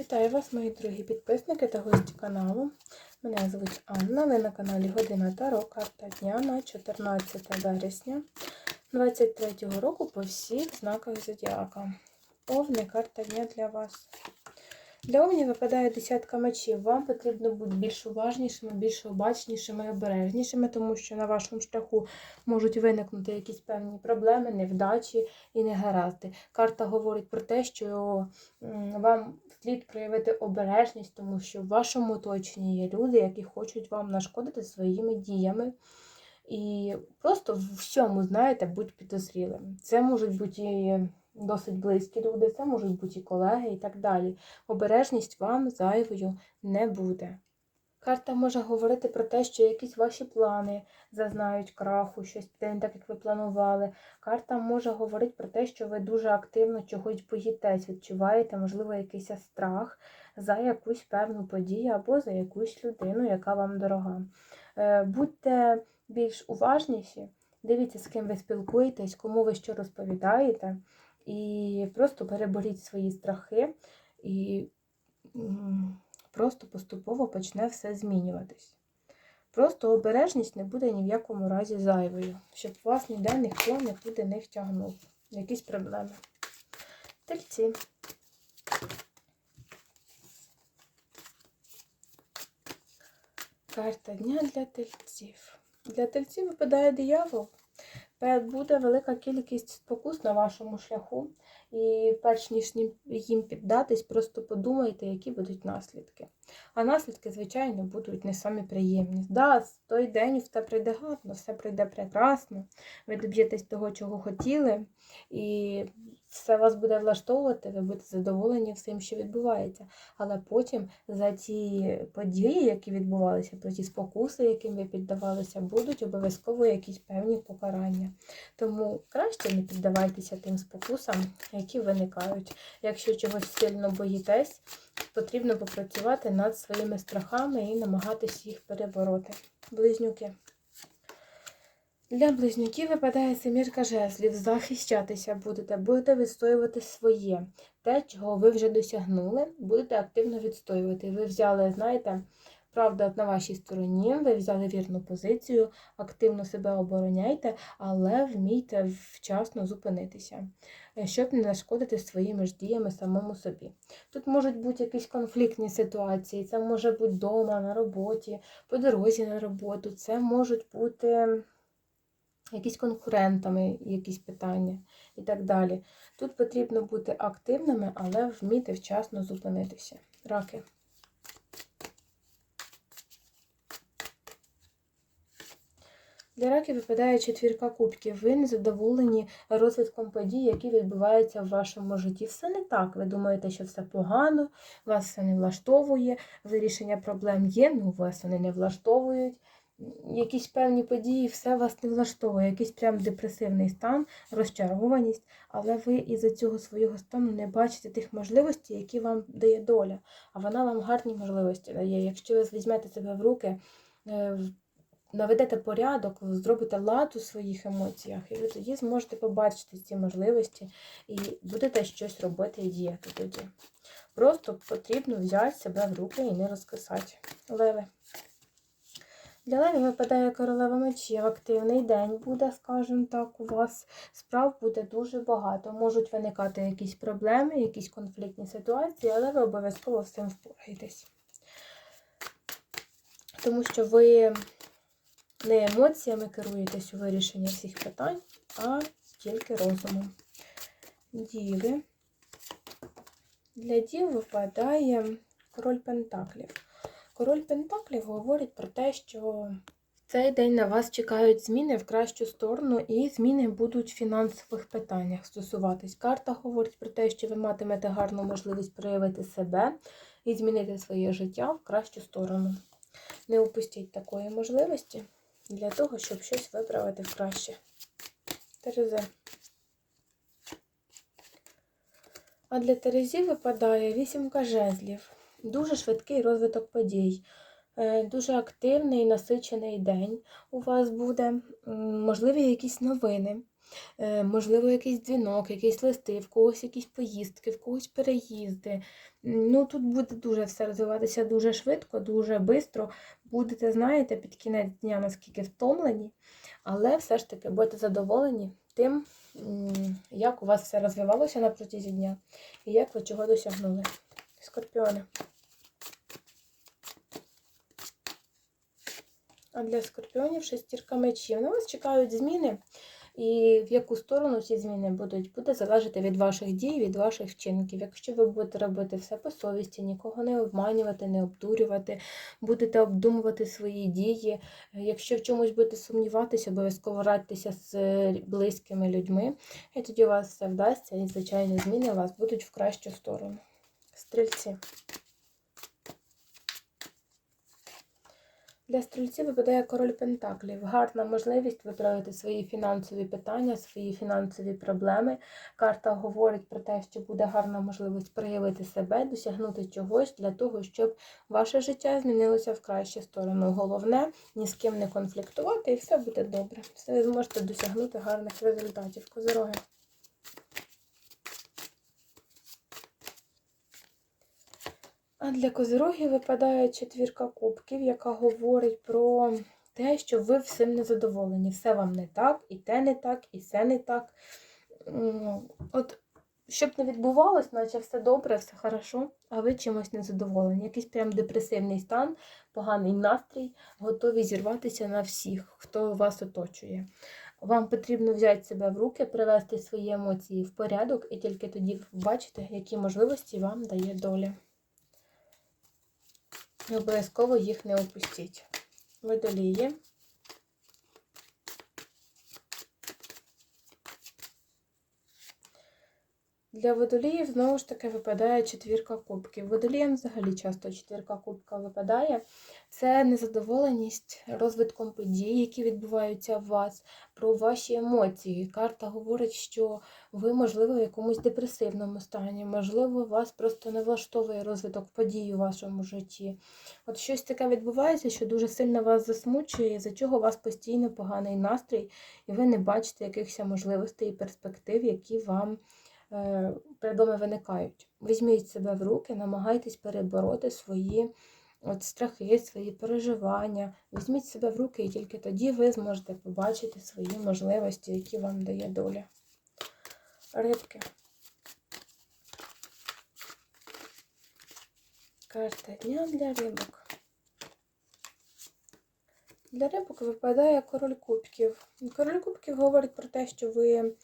Вітаю вас, мої дорогі підписники та гості каналу. Мене звуть Анна. Ви на каналі Година Таро, карта дня на 14 вересня 2023 року по всіх знаках Зодіака. Повний карта дня для вас. Для Овні випадає десятка мечів. Вам потрібно бути більш уважнішими, більш обачнішими і обережнішими, тому що на вашому шляху можуть виникнути якісь певні проблеми, невдачі і негаразди. Карта говорить про те, що вам слід проявити обережність, тому що в вашому оточенні є люди, які хочуть вам нашкодити своїми діями. І просто в всьому, знаєте, будь підозрілим. Це можуть бути і досить близькі люди, це можуть бути і колеги і так далі. Обережність вам зайвою не буде. Карта може говорити про те, що якісь ваші плани зазнають краху, щось піде не так, як ви планували. Карта може говорити про те, що ви дуже активно чогось боїтесь, відчуваєте, можливо, якийсь страх за якусь певну подію або за якусь людину, яка вам дорога. Е, Будьте більш уважніші, дивіться, з ким ви спілкуєтесь, кому ви що розповідаєте, і просто переборіть свої страхи, і просто поступово почне все змінюватись. Просто обережність не буде ні в якому разі зайвою, щоб вас ніде ніхто нікуди не втягнув. Якісь проблеми. Тельці. Карта дня для тельців. Для тельців випадає диявол. Пе- Буде велика кількість спокус на вашому шляху, і перш ніж їм піддатись, просто подумайте, які будуть наслідки. А наслідки, звичайно, будуть не самі приємні. Да, з той день все прийде гарно, все прийде прекрасно, ви доб'єтесь того, чого хотіли, і все вас буде влаштовувати, ви будете задоволені всім, що відбувається. Але потім за ті події, які відбувалися, про ті спокуси, яким ви піддавалися, будуть обов'язково якісь певні покарання. Тому краще не піддавайтеся тим спокусам, які виникають. Якщо чогось сильно боїтесь, потрібно попрацювати над своїми страхами і намагатись їх перебороти. Близнюки. Для близнюків випадає семірка жезлів. Захищатися будете, будете відстоювати своє. Те, чого ви вже досягнули, будете активно відстоювати. Ви взяли, знаєте, правда на вашій стороні, ви взяли вірну позицію, активно себе обороняйте, але вмійте вчасно зупинитися, е, щоб не нашкодити своїми ж діями самому собі. Тут можуть бути якісь конфліктні ситуації, це може бути вдома, на роботі, по дорозі на роботу, це можуть бути якісь конкурентами, якісь питання і так далі. Тут потрібно бути активними, але вміти вчасно зупинитися. Раки. Для раків випадає четвірка кубків. Ви не задоволені розвитком подій, які відбуваються в вашому житті. Все не так. Ви думаєте, що все погано, вас все не влаштовує, вирішення проблем є, ну вас вони не влаштовують. Якісь певні події, все вас не влаштовує, якийсь прям депресивний стан, розчарованість, але ви із-за цього свого стану не бачите тих можливостей, які вам дає доля. А вона вам гарні можливості дає. Якщо ви візьмете себе в руки, е, наведете порядок, зробите лад у своїх емоціях, і ви тоді зможете побачити ці можливості і будете щось робити і діяти тоді. Просто потрібно взяти себе в руки і не розкисати. Леви. Для Леві випадає королева мечів. Активний день буде, скажімо так, у вас справ буде дуже багато. Можуть виникати якісь проблеми, якісь конфліктні ситуації, але ви обов'язково з цим впораєтесь. Тому що ви не емоціями керуєтесь у вирішенні всіх питань, а тільки розумом. Діви. Для дів випадає король Пентаклів. Король Пентаклів говорить про те, що в цей день на вас чекають зміни в кращу сторону, і зміни будуть в фінансових питаннях стосуватись. Карта говорить про те, що ви матимете гарну можливість проявити себе і змінити своє життя в кращу сторону. Не упустіть такої можливості для того, щоб щось виправити краще. Терези. А для Терезі випадає вісімка жезлів. Дуже швидкий розвиток подій. Е, Дуже активний, насичений день у вас буде. Можливі якісь новини. Е, Можливо, якийсь дзвінок, якісь листи, в когось якісь поїздки, в когось переїзди. Ну, тут буде дуже все розвиватися дуже швидко, дуже швидко. Будете, знаєте, під кінець дня наскільки втомлені, але все ж таки будете задоволені тим, як у вас все розвивалося на протязі дня і як ви чого досягнули. Скорпіони. А для скорпіонів шестірка мечів. На вас чекають зміни, і в яку сторону ці зміни будуть, буде залежати від ваших дій, від ваших вчинків. Якщо ви будете робити все по совісті, нікого не обманювати, не обдурювати, будете обдумувати свої дії. Якщо в чомусь будете сумніватися, обов'язково радьтеся з близькими людьми, і тоді у вас все вдасться, і звичайні зміни у вас будуть в кращу сторону. Стрільці. Для стрільців випадає король Пентаклів. Гарна можливість виправити свої фінансові питання, свої фінансові проблеми. Карта говорить про те, що буде гарна можливість проявити себе, досягнути чогось для того, щоб ваше життя змінилося в кращу сторону. Головне ні з ким не конфліктувати, і все буде добре. Все ви зможете досягнути гарних результатів. Козороги. А для козирогів випадає четвірка кубків, яка говорить про те, що ви всім не задоволені. Все вам не так, і те не так, і все не так. От, щоб не відбувалось, наче все добре, все хорошо, а ви чимось не задоволені. Якийсь прям депресивний стан, поганий настрій, готові зірватися на всіх, хто вас оточує. Вам потрібно взяти себе в руки, привести свої емоції в порядок, і тільки тоді ви побачите, які можливості вам дає доля. І обов'язково їх не опустіть. Водолії. Для водоліїв знову ж таки випадає четвірка кубків. Водоліям взагалі часто четвірка кубка випадає. Це незадоволеність розвитком подій, які відбуваються в вас, про ваші емоції. Карта говорить, що ви, можливо, в якомусь депресивному стані, можливо, вас просто не влаштовує розвиток подій у вашому житті. От щось таке відбувається, що дуже сильно вас засмучує, за чого у вас постійно поганий настрій, і ви не бачите якихось можливостей і перспектив, які вам е, виникають. Візьміть себе в руки, намагайтесь перебороти свої от страхи, свої переживання. Візьміть себе в руки, і тільки тоді ви зможете побачити свої можливості, які вам дає доля. Рибки. Карта дня для рибок. Для рибок випадає король кубків. Король кубків говорить про те, що ви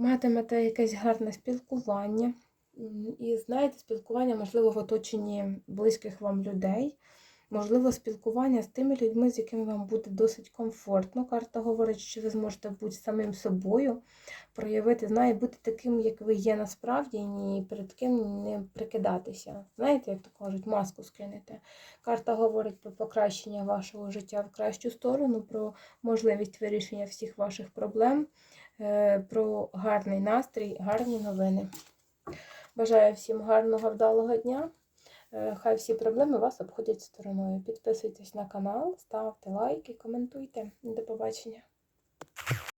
матимете якесь гарне спілкування. І знаєте, спілкування, можливо, в оточенні близьких вам людей. Можливо, спілкування з тими людьми, з якими вам буде досить комфортно. Карта говорить, що ви зможете бути самим собою, проявити, знає, бути таким, як ви є насправді, і ні перед ким не прикидатися. Знаєте, як то кажуть, маску скинете. Карта говорить про покращення вашого життя в кращу сторону, про можливість вирішення всіх ваших проблем, е, про гарний настрій, гарні новини. Бажаю всім гарного вдалого дня. Е, хай всі проблеми вас обходять стороною. Підписуйтесь на канал, ставте лайки, коментуйте. До побачення!